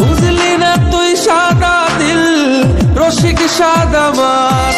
বুঝলি না তুই সাদা দিল রসিক সাদা মার।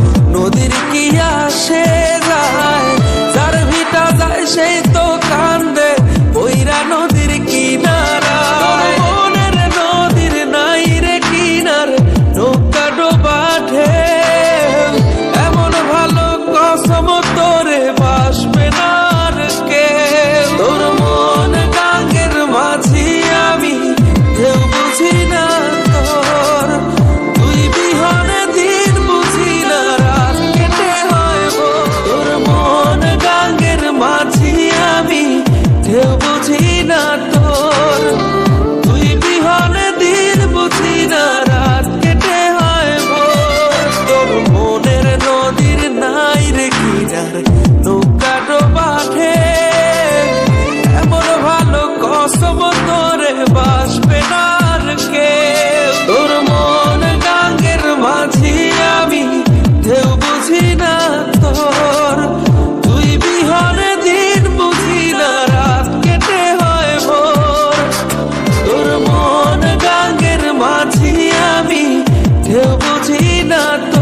linda